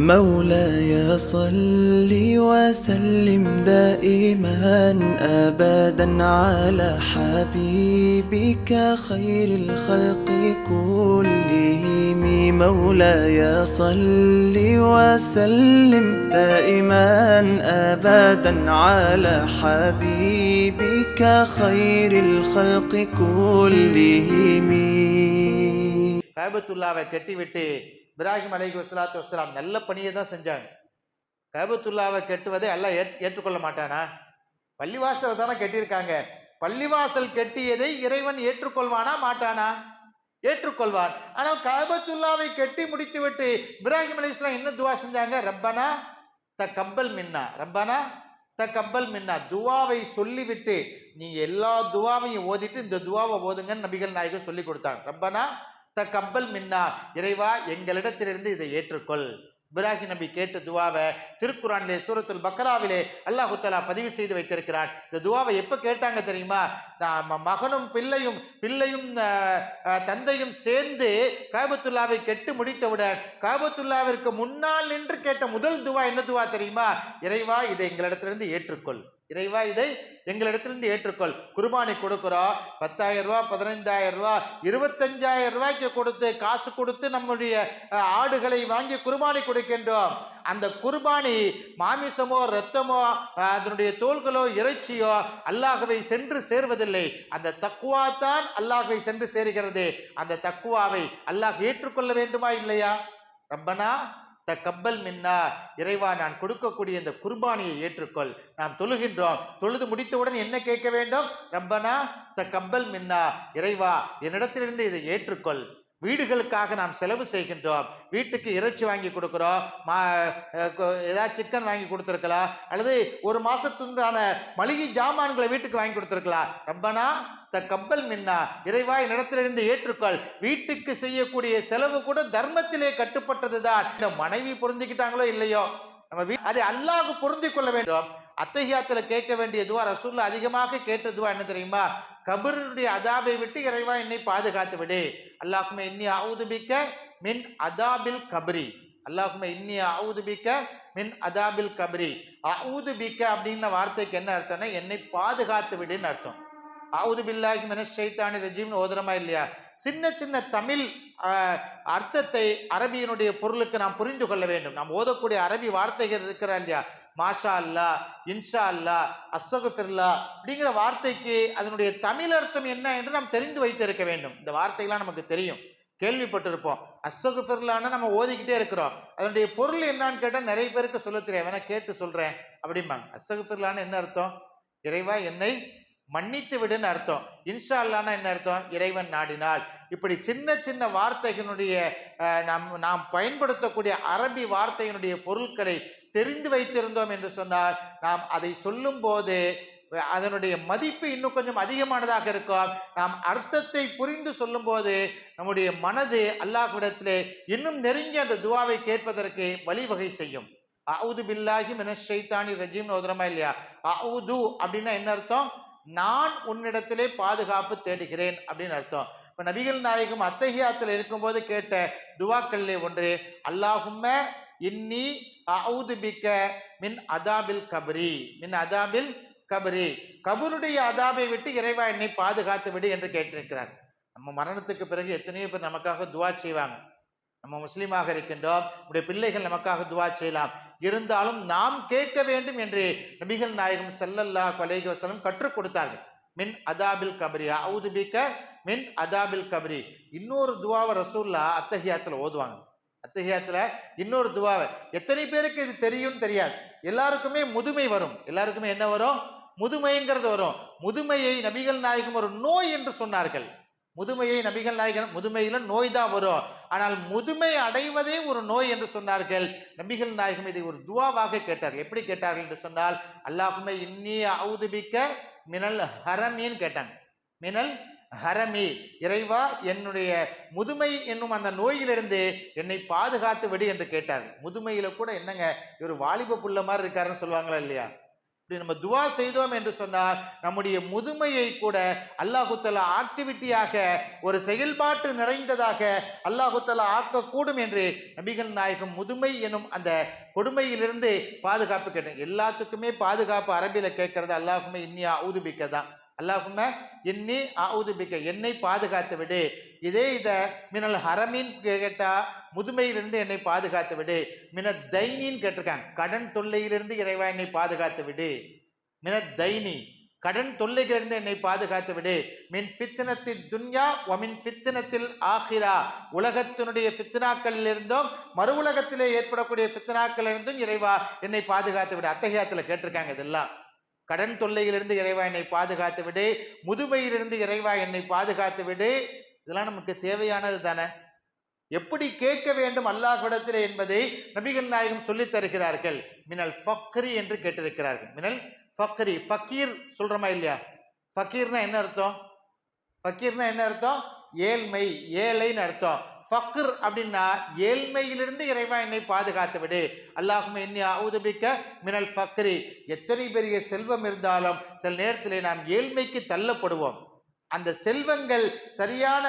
مولاي صل وسلم دائما ابدا على حبيبك خير الخلق كلهم مولاي صل وسلم دائما ابدا على حبيبك خير الخلق كلهم கைபத்துல்லாவை கட்டிவிட்டு இப்ராஹிம் அலைஹி வஸ்ஸலாத்து வஸ்ஸலாம் நல்ல பணியை தான் செஞ்சாங்க. கைபத்துல்லாவை கெட்டுவதை எல்லாம் ஏற் ஏற்றுக்கொள்ள மாட்டானா? பள்ளிவாசலை தானே கட்டியிருக்காங்க. பள்ளிவாசல் கெட்டியதை இறைவன் ஏற்றுக்கொள்வானா மாட்டானா? ஏற்றுக்கொள்வான். ஆனால் கபத்துல்லாவை கட்டி முடித்து விட்டு அலி இஸ்லாம் என்ன துவா செஞ்சாங்க? ரப்பனா த கப்பல் மின்னா. ரப்பனா த கப்பல் மின்னா. துவாவை சொல்லிவிட்டு நீங்க எல்லா துவாவையும் ஓதிட்டு இந்த துவாவை ஓதுங்கன்னு நபிகள் நாயகம் சொல்லி கொடுத்தாங்க. ரப்பனா த கப்பல் மின்னா இறைவா எங்களிடத்திலிருந்து இதை ஏற்றுக்கொள். இப்ராஹிம் நபி கேட்ட துவாவை திருக்குறானிலே சூரத்துல் பக்ராவிலே அல்லாஹு தலா பதிவு செய்து வைத்திருக்கிறான். இந்த துவாவை எப்போ கேட்டாங்க தெரியுமா? ம- மகனும் பிள்ளையும் பிள்ளையும் தந்தையும் சேர்ந்து காபத்துல்லாவை கெட்டு முடித்தவுடன் காபத்துல்லாவிற்கு முன்னால் நின்று கேட்ட முதல் துவா என்ன துவா தெரியுமா? இறைவா இதை எங்களிடத்திலிருந்து ஏற்றுக்கொள். இறைவா இதை எங்களிடத்திலிருந்து ஏற்றுக்கொள். குர்பானி கொடுக்குறோம் பத்தாயிரம் ரூபா பதினைந்தாயிரம் ரூபாய் இருபத்தஞ்சாயிரம் ரூபாய்க்கு கொடுத்து காசு கொடுத்து நம்முடைய ஆடுகளை வாங்கி குர்பானி கொடுக்கின்றோம். அந்த குர்பானி மாமிசமோ ரத்தமோ அதனுடைய தோள்களோ இறைச்சியோ அல்லாஹவை சென்று சேர்வதில்லை. அந்த தக்குவா தான் அல்லாஹ்வை சென்று சேருகிறது. அந்த தக்குவாவை அல்லாஹ் ஏற்றுக்கொள்ள வேண்டுமா இல்லையா? ரப்பனா த கப்பல் மின்னா இறைவா நான் கொடுக்கக்கூடிய இந்த குர்பானியை ஏற்றுக்கொள். நாம் தொழுகின்றோம். தொழுது முடித்தவுடன் என்ன கேட்க வேண்டும்? ரப்பனா த கப்பல் மின்னா இறைவா என்னிடத்திலிருந்து இதை ஏற்றுக்கொள். வீடுகளுக்காக நாம் செலவு செய்கின்றோம். வீட்டுக்கு இறைச்சி வாங்கி கொடுக்குறோம். மா ஏதாவது சிக்கன் வாங்கி கொடுத்துருக்கலாம். அல்லது ஒரு மாசத்துண்டான மளிகை ஜாமான்களை வீட்டுக்கு வாங்கி கொடுத்துருக்கலாம். ரப்பனா த கப்பல் மின்னா இறைவா என்னிடத்திலிருந்து ஏற்றுக்கொள். வீட்டுக்கு செய்யக்கூடிய செலவு கூட தர்மத்திலே கட்டுப்பட்டதுதான். தான் மனைவி புரிஞ்சுக்கிட்டாங்களோ இல்லையோ? நம்ம வீ அதை அல்லாஹ் பொருந்திக் கொள்ள வேண்டும். அத்தகையாத்தில் கேட்க வேண்டிய துவா ரசூல்ல அதிகமாக கேட்ட துவா என்ன தெரியுமா? கபருடைய அதாபை விட்டு இறைவா என்னை பாதுகாத்து விடு. அல்லாஹுமே இன்னி அவுதுபிக்க மின் அதாபில் கபரி. அல்லாஹுமே இன்னி அவுதுபிக்க மின் அதாபில் கபரி. அவுதுபிக்க அப்படின்ன வார்த்தைக்கு என்ன அர்த்தம்னா என்னை பாதுகாத்து விடுன்னு அர்த்தம். அவுது பில்லாஹி மினஷ் சைத்தானி ரஜீம்னு ஓதுறமா இல்லையா? சின்ன சின்ன தமிழ் அர்த்தத்தை அரபியினுடைய பொருளுக்கு நாம் புரிந்து கொள்ள வேண்டும். நாம் ஓதக்கூடிய அரபி வார்த்தைகள் இருக்கிறா இல்லையா? மாஷா அல்லா இன்ஷா அல்லா அஸ்ஸகுஃபிர்லா அப்படிங்கிற வார்த்தைக்கு அதனுடைய தமிழ் அர்த்தம் என்ன என்று நாம் தெரிந்து வைத்திருக்க வேண்டும். இந்த வார்த்தைகள்லாம் நமக்கு தெரியும். கேள்விப்பட்டிருப்போம். அஸ்ஸகுஃபிர்லான்னு நம்ம ஓதிக்கிட்டே இருக்கிறோம். அதனுடைய பொருள் என்னான்னு கேட்டால் நிறைய பேருக்கு சொல்ல தெரியும் வேணா கேட்டு சொல்கிறேன் அப்படிம்பாங்க. அஸ்ஸகுஃபிர்லான்னு என்ன அர்த்தம்? இறைவா என்னை மன்னித்து விடுன்னு அர்த்தம். இன்ஷா அல்லானா என்ன அர்த்தம்? இறைவன் நாடினால். இப்படி சின்ன சின்ன வார்த்தைகளுடைய நாம் நாம் பயன்படுத்தக்கூடிய அரபி வார்த்தையினுடைய பொருட்களை தெரிந்து வைத்திருந்தோம் என்று சொன்னால் நாம் அதை சொல்லும் போது அதனுடைய மதிப்பு இன்னும் கொஞ்சம் அதிகமானதாக இருக்கும். நாம் அர்த்தத்தை புரிந்து சொல்லும்போது நம்முடைய மனது அல்லாஹ்விடத்திலே இன்னும் நெருங்கி அந்த துவாவை கேட்பதற்கு வழிவகை செய்யும். அவுது பில்லாஹி மினஷ் ஷைத்தானி ரஜீம் ஓதுறமா இல்லையா? அவுது அப்படின்னா என்ன அர்த்தம்? நான் உன்னிடத்திலே பாதுகாப்பு தேடுகிறேன் அப்படின்னு அர்த்தம். இப்ப நபிகள் நாயகம் அத்தஹியாத்தில் இருக்கும்போது கேட்ட துவாக்கள்லே ஒன்று அல்லாஹும்ம இன்னி அவுது பிக்க மின் அதாபில் கபரி. மின் அதாபில் கபரி. கபருடைய அதாபை விட்டு இறைவா என்னை பாதுகாத்து விடு என்று கேட்டிருக்கிறார். நம்ம மரணத்துக்கு பிறகு எத்தனையோ பேர் நமக்காக துவா செய்வாங்க. நம்ம முஸ்லீமாக இருக்கின்றோம். நம்முடைய பிள்ளைகள் நமக்காக துவா செய்யலாம். இருந்தாலும் நாம் கேட்க வேண்டும் என்று நபிகள் நாயகம் செல்லல்லா அலைஹி வஸல்லம் கற்றுக் கொடுத்தார்கள். மின் அதாபில் கபரி. அவுது பிக்க மின் அதாபில் கபரி. இன்னொரு துவாவை ரசூல்லா அத்தஹியாத்துல ஓதுவாங்க. அத்தகையத்தில் இன்னொரு துவாவை. எத்தனை பேருக்கு இது தெரியும் தெரியாது. எல்லாருக்குமே முதுமை வரும். எல்லாருக்குமே என்ன வரும்? முதுமைங்கிறது வரும். முதுமையை நபிகள் நாயகம் ஒரு நோய் என்று சொன்னார்கள். முதுமையை நபிகள் நாயகன் முதுமையில நோய் தான் வரும். ஆனால் முதுமை அடைவதே ஒரு நோய் என்று சொன்னார்கள். நபிகள் நாயகம் இதை ஒரு துவாவாக கேட்டார்கள். எப்படி கேட்டார்கள் என்று சொன்னால் அல்லாஹுமே இன்னி அவுதுபிக்க மினல் ஹரமின்னு கேட்டாங்க. மினல் ஹரமி இறைவா என்னுடைய முதுமை என்னும் அந்த நோயிலிருந்து என்னை பாதுகாத்து விடு என்று கேட்டார். முதுமையில கூட என்னங்க இவர் வாலிப புள்ள மாதிரி இருக்காருன்னு சொல்லுவாங்களா இல்லையா? இப்படி நம்ம துவா செய்தோம் என்று சொன்னால் நம்முடைய முதுமையை கூட அல்லாஹு ஆக்டிவிட்டியாக ஒரு செயல்பாட்டு நிறைந்ததாக அல்லாஹுத்தலா ஆக்கக்கூடும் என்று நபிகள் நாயகம் முதுமை எனும் அந்த கொடுமையிலிருந்து பாதுகாப்பு கேட்டேன் எல்லாத்துக்குமே பாதுகாப்பு அரபியில் கேட்கறது அல்லாஹுமே இன்னியா ஊதுபிக்க தான். அல்லாஹும என்னி ஆவுதுபிக்க என்னை பாதுகாத்து விடு. இதே இதை மினல் ஹரமின் கேட்டா முதுமையிலிருந்து என்னை பாதுகாத்து விடு. மின தைனின்னு கேட்டிருக்காங்க. கடன் தொல்லையிலிருந்து இறைவா என்னை பாதுகாத்து விடு. மின தைனி கடன் தொல்லைகளிலிருந்து என்னை பாதுகாத்து விடு. மின் ஃபித்னத்தில் துன்யா ஒமின் ஃபித்னத்தில் ஆஹிரா. உலகத்தினுடைய ஃபித்னாக்களில் இருந்தும் மறு உலகத்திலே ஏற்படக்கூடிய ஃபித்னாக்களில் இருந்தும் இறைவா என்னை பாதுகாத்து விடு. அத்தகையத்தில் கேட்டிருக்காங்க இதெல்லாம். கடன் தொல்லையிலிருந்து இறைவா என்னை பாதுகாத்து விடு முதுமையிலிருந்து இறைவா என்னை பாதுகாத்து விடு இதெல்லாம் நமக்கு தேவையானது தானே. எப்படி கேட்க வேண்டும் அல்லாஹ்விடத்தில் என்பதை நபிகள் நாயகம் சொல்லித் தருகிறார்கள். மினல் ஃபக்ரி என்று கேட்டிருக்கிறார்கள். மினல் ஃபக்ரி ஃபக்கீர் சொல்றோமா இல்லையா? ஃபக்கீர்னா என்ன அர்த்தம்? ஃபக்கீர்னா என்ன அர்த்தம்? ஏழ்மை ஏழைன்னு அர்த்தம். ஃபக்ர் அப்படின்னா ஏழ்மையிலிருந்து இறைவா என்னை பாதுகாத்து விடு. அல்லாஹுமே என்னை அவுதுபிக்க மினல் ஃபக்ரி. எத்தனை பெரிய செல்வம் இருந்தாலும் சில நேரத்திலே நாம் ஏழ்மைக்கு தள்ளப்படுவோம். அந்த செல்வங்கள் சரியான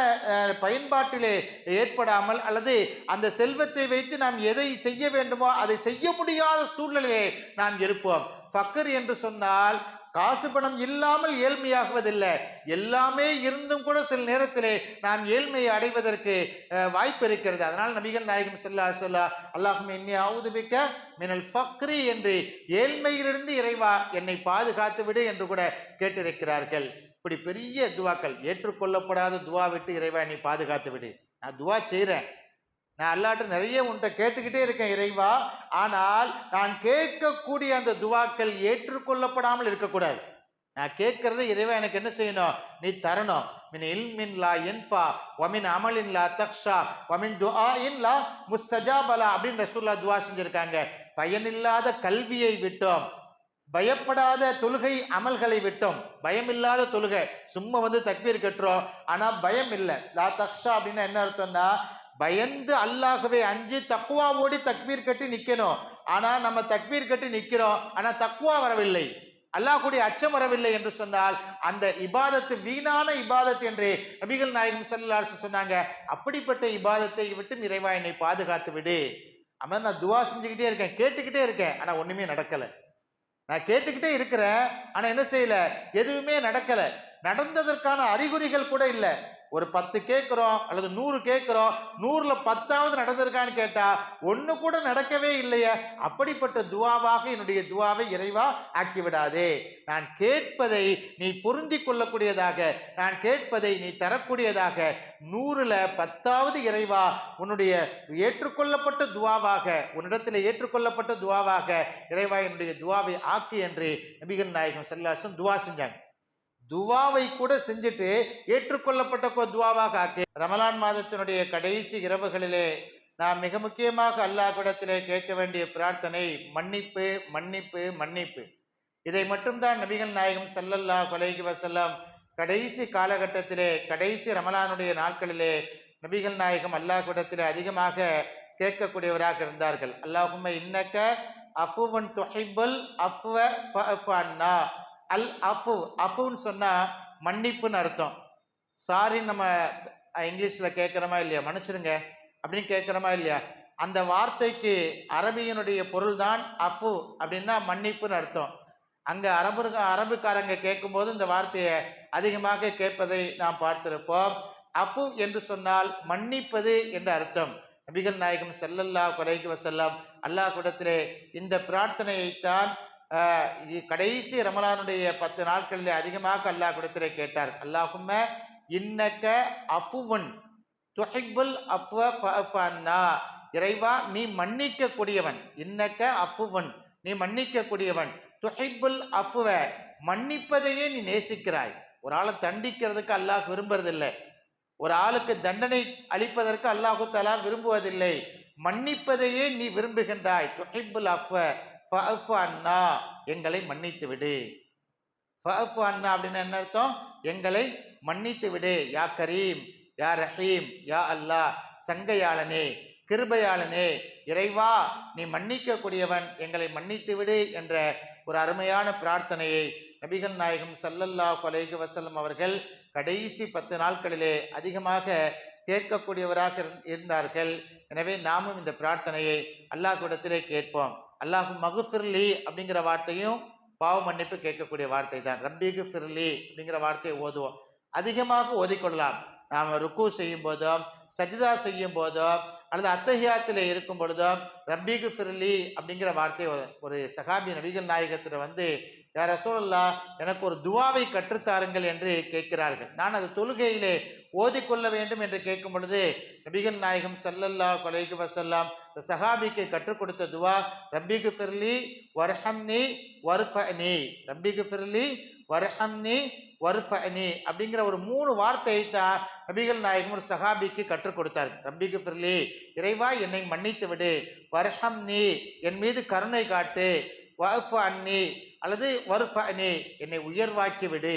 பயன்பாட்டிலே ஏற்படாமல் அல்லது அந்த செல்வத்தை வைத்து நாம் எதை செய்ய வேண்டுமோ அதை செய்ய முடியாத சூழ்நிலையிலே நாம் இருப்போம். ஃபக்கர் என்று சொன்னால் காசு பணம் இல்லாமல் ஏழ்மையாகுவதில்லை. எல்லாமே இருந்தும் கூட சில நேரத்திலே நாம் ஏழ்மையை அடைவதற்கு வாய்ப்பு இருக்கிறது. அதனால் நபிகள் நாயகம் சொல்லா சொல்லா அல்லாஹும் என்னை ஆவுதுபிக்க மினல் ஃபக்ரி என்று ஏழ்மையிலிருந்து இறைவா என்னை பாதுகாத்து விடு என்று கூட கேட்டிருக்கிறார்கள். இப்படி பெரிய துவாக்கள் ஏற்றுக்கொள்ளப்படாத துவா விட்டு இறைவா என்னை பாதுகாத்து விடு. நான் துவா செய்கிறேன் நான் அல்லாட்ட நிறைய உன்கிட்ட கேட்டுக்கிட்டே இருக்கேன் இறைவா. ஆனால் நான் கேட்கக்கூடிய அந்த துவாக்கள் ஏற்றுக்கொள்ளப்படாமல் இருக்கக்கூடாது. நான் கேட்கறது இறைவா எனக்கு என்ன செய்யணும்? நீ தரணும். மின் இல்மின் லா என்ஃபா ஒமின் அமலின் லா தக்ஷா ஒமின் துஆ இன் லா முஸ்தஜாபலா அப்படின்னு ரசூல்லா துவா செஞ்சுருக்காங்க. பயனில்லாத கல்வியை விட்டோம். பயப்படாத தொழுகை அமல்களை விட்டோம். பயமில்லாத தொழுகை. சும்மா வந்து தக்பீர் கட்டுறோம். ஆனால் பயம் இல்லை லா தக்ஷா அப்படின்னா என்ன அர்த்தம்னா பயந்து அல்லாகவே அஞ்சு தக்குவா ஓடி தக்பீர் கட்டி நிற்கணும் ஆனால் நம்ம தக்பீர் கட்டி நிற்கிறோம் ஆனால் தக்குவா வரவில்லை. அல்லாஹ் கூடிய அச்சம் வரவில்லை என்று சொன்னால் அந்த இபாதத்து வீணான இபாதத் என்று நபிகள் நாயகம் ஸல்லல்லாஹு சொன்னாங்க. அப்படிப்பட்ட இபாதத்தை விட்டு நிறைவா என்னை பாதுகாத்து விடு. அமர் நான் துவா செஞ்சுக்கிட்டே இருக்கேன் கேட்டுக்கிட்டே இருக்கேன். ஆனால் ஒன்றுமே நடக்கலை. நான் கேட்டுக்கிட்டே இருக்கிறேன் ஆனால் என்ன செய்யல? எதுவுமே நடக்கலை. நடந்ததற்கான அறிகுறிகள் கூட இல்லை. ஒரு பத்து கேட்குறோம் அல்லது நூறு கேட்குறோம் நூறில் பத்தாவது நடந்திருக்கான்னு கேட்டால் ஒன்று கூட நடக்கவே இல்லையே. அப்படிப்பட்ட துவாவாக என்னுடைய துவாவை இறைவா ஆக்கி விடாதே நான் கேட்பதை நீ பொருந்தி கொள்ளக்கூடியதாக நான் கேட்பதை நீ தரக்கூடியதாக நூறில் பத்தாவது இறைவா உன்னுடைய ஏற்றுக்கொள்ளப்பட்ட துவாவாக உன்னிடத்தில் ஏற்றுக்கொள்ளப்பட்ட துவாவாக இறைவா என்னுடைய துவாவை ஆக்கு என்று நபிகள் நாயகம் செல்லாசன் துவா செஞ்சாங்க. துவாவை கூட செஞ்சுட்டு ஏற்றுக்கொள்ளப்பட்ட துவாவாக ஆக்கி ரமலான் மாதத்தினுடைய கடைசி இரவுகளிலே நாம் மிக முக்கியமாக அல்லாஹ்விடத்திலே கேட்க வேண்டிய பிரார்த்தனை மன்னிப்பு மன்னிப்பு மன்னிப்பு. இதை மட்டும்தான் நபிகள் நாயகம் சல்லல்லா கொலைகி வஸல்லம் கடைசி காலகட்டத்திலே கடைசி ரமலானுடைய நாட்களிலே நபிகள் நாயகம் அல்லாஹ்விடத்திலே அதிகமாக கேட்கக்கூடியவராக இருந்தார்கள். அல்லாஹுமே இன்னக்க அஃபுவன் துஹிப்புல் அஃப்வ ஃபஅஃபு அன்னா. அல் அஃபு அஃபுன்னு சொன்னால் மன்னிப்புன்னு அர்த்தம். சாரி நம்ம இங்கிலீஷில் கேட்குறோமா இல்லையா? மன்னிச்சிடுங்க. அப்படின்னு கேட்குறோமா இல்லையா? அந்த வார்த்தைக்கு அரபியனுடைய பொருள் தான் அஃபு அப்படின்னா மன்னிப்புன்னு அர்த்தம். அங்கே அரபு அரபுக்காரங்க கேட்கும்போது இந்த வார்த்தையை அதிகமாக கேட்பதை நாம் பார்த்திருப்போம். அஃபு என்று சொன்னால் மன்னிப்பது என்ற அர்த்தம். நபிகள் நாயகம் செல்லல்லா குறைக்கு செல்லம் அல்லாஹ் கூடத்திலே இந்த பிரார்த்தனையைத்தான் கடைசி ரமலானுடைய பத்து நாட்களில் அதிகமாக அல்லாஹ் கூடத்திலே கேட்டார். அல்லாஹும்ம இன்னக்க அஃபுவன் துஹிபுல் அஃப்னா இறைவா நீ மன்னிக்க கூடியவன் இன்னக்க அஃபுவன் நீ மன்னிக்க கூடியவன் துஹிப்புல் அஃப்வ மன்னிப்பதையே நீ நேசிக்கிறாய். ஒரு ஆளை தண்டிக்கிறதுக்கு அல்லாஹ் விரும்புறதில்லை. ஒரு ஆளுக்கு தண்டனை அளிப்பதற்கு அல்லாஹு தலா விரும்புவதில்லை. மன்னிப்பதையே நீ விரும்புகின்றாய். துஹிபுல் அஃப்வ அண்ணா எங்களை மன்னித்து விடு ஃபஅஃபு அண்ணா அப்படின்னு என்ன அர்த்தம்? எங்களை மன்னித்து விடு யா கரீம் யா ரஹீம் யா அல்லாஹ் சங்கையாளனே கிருபையாளனே இறைவா நீ மன்னிக்க கூடியவன் எங்களை மன்னித்து விடு என்ற ஒரு அருமையான பிரார்த்தனையை நபிகள் நாயகம் சல்லல்லா கொலைகு வஸல்லம் அவர்கள் கடைசி பத்து நாட்களிலே அதிகமாக கேட்கக்கூடியவராக இருந்- இருந்தார்கள். எனவே நாமும் இந்த பிரார்த்தனையை அல்லாஹ் கூடத்திலே கேட்போம். அல்லாஹ் மகுஃபிர்லி அப்படிங்கிற வார்த்தையும் பாவ மன்னிப்பு கேட்கக்கூடிய வார்த்தை தான். ரப்பிகு ஃபிர்லி அப்படிங்கிற வார்த்தையை ஓதுவோம். அதிகமாக ஓதிக்கொள்ளலாம். நாம் ருக்கு செய்யும் போதோ சஜிதா செய்யும் போதோ அல்லது அத்தஹியாத்தில் இருக்கும் பொழுதோ ரப்பிகு ஃபிர்லி அப்படிங்கிற வார்த்தை ஒரு- சகாபி நபிகள் நாயகத்தில் வந்து யார் சூழல்லா எனக்கு ஒரு துவாவை கற்றுத்தாருங்கள் என்று கேட்கிறார்கள். நான் அது தொழுகையிலே ஓதிக்கொள்ள வேண்டும் என்று கேட்கும் பொழுது நபிகள் நாயகம் சல்லல்லா கொலைக்கு வசல்லாம் இந்த சஹாபிக்கு கற்றுக் கொடுத்த துவா ரப்பிக்கு ஃபிர்லி வர்ஹம்னி வர்ஃபனி ரப்பிக்கு ஃபிர்லி வர்ஹம்னி வர்ஃபனி அப்படிங்கிற ஒரு மூணு வார்த்தையை தான் நபிகள் நாயகம் ஒரு சஹாபிக்கு கற்றுக் கொடுத்தார். ரப்பிக்கு ஃபிர்லி இறைவா என்னை மன்னித்து விடு. வர்ஹம்னி என் மீது கருணை காட்டு. வர்ஃப அன்னி அல்லது வர்ஃப அனி என்னை உயர்வாக்கி விடு.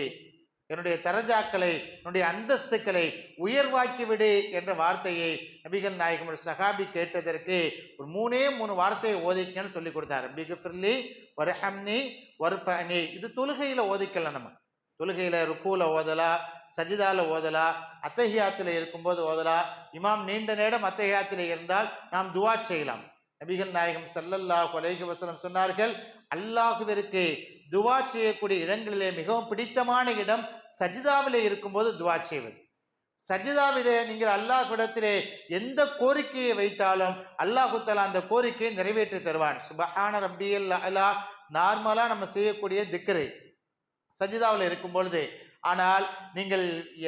என்னுடைய தரஜாக்களை என்னுடைய அந்தஸ்துக்களை உயர்வாக்கிவிடு என்ற வார்த்தையை நபிகள் நாயகம் சஹாபி கேட்டதற்கு ஒரு மூணே மூணு வார்த்தையை ஓதிக்கன்னு சொல்லி கொடுத்தார். ரப்பிகு ஃபிர்லி வர்ஹம்னி வர்ஃபனி இது தொழுகையில் ஓதிக்கலாம் நம்ம. தொழுகையில ருக்கூவில் ஓதலா சஜிதாவில் ஓதலா அத்தஹியாத்துல இருக்கும்போது ஓதலா. இமாம் நீண்ட நேரம் அத்தஹியாத்துல இருந்தால் நாம் துவா செய்யலாம். நபிகள் நாயகம் சல்லல்லாஹ் அலைஹி சொன்னார்கள் அல்லாஹுவிற்கு துவா செய்யக்கூடிய இடங்களிலே மிகவும் பிடித்தமான இடம் சஜிதாவிலே இருக்கும்போது துவா செய்வது. சஜிதாவிலே நீங்கள் அல்லாஹ்விடத்திலே எந்த கோரிக்கையை வைத்தாலும் அல்லாஹு தஆலா அந்த கோரிக்கையை நிறைவேற்றி தருவான். சுபஹான ரப்பியல் அலா நார்மலா நம்ம செய்யக்கூடிய திக்ரு சஜிதாவில் இருக்கும் பொழுது ஆனால் நீங்கள்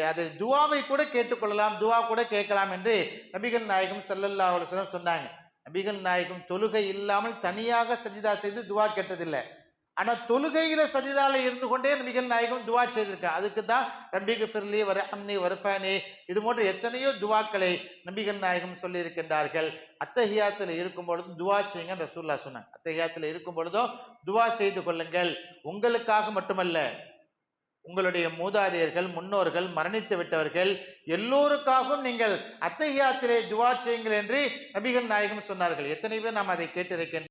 அது துவாவை கூட கேட்டுக்கொள்ளலாம் துவா கூட கேட்கலாம் என்று நபிகள் நாயகம் சல்லல்லா அலைஹி சொன்னாங்க. நபிகள் நாயகம் தொழுகை இல்லாமல் தனியாக சஜிதா செய்து துவா கேட்டதில்லை. ஆனால் தொழுகையில் சஜிதாவில் இருந்து கொண்டே நபிகள் நாயகம் துவா செய்திருக்காங்க அதுக்கு தான் ரப்பிக்கு ஃபிர்லி வரஹம்னி வரஃபானி இது போன்ற எத்தனையோ துவாக்களை நபிகள் நாயகம் சொல்லியிருக்கின்றார்கள். இருக்கின்றார்கள் இருக்கும் பொழுதும் துவா செய்யுங்க ரசூல்லா சொன்னாங்க. அத்தஹியாத்துல இருக்கும் பொழுதும் துவா செய்து கொள்ளுங்கள். உங்களுக்காக மட்டுமல்ல உங்களுடைய மூதாதையர்கள் முன்னோர்கள் மரணித்து விட்டவர்கள் எல்லோருக்காகவும் நீங்கள் அத்தஹியாத்திலே துவா செய்யுங்கள் என்று நபிகள் நாயகம் சொன்னார்கள். எத்தனை பேர் நாம் அதை கேட்டிருக்கின்றோம்?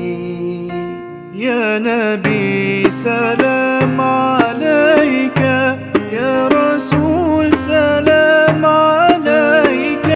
يا نبي سلام عليك.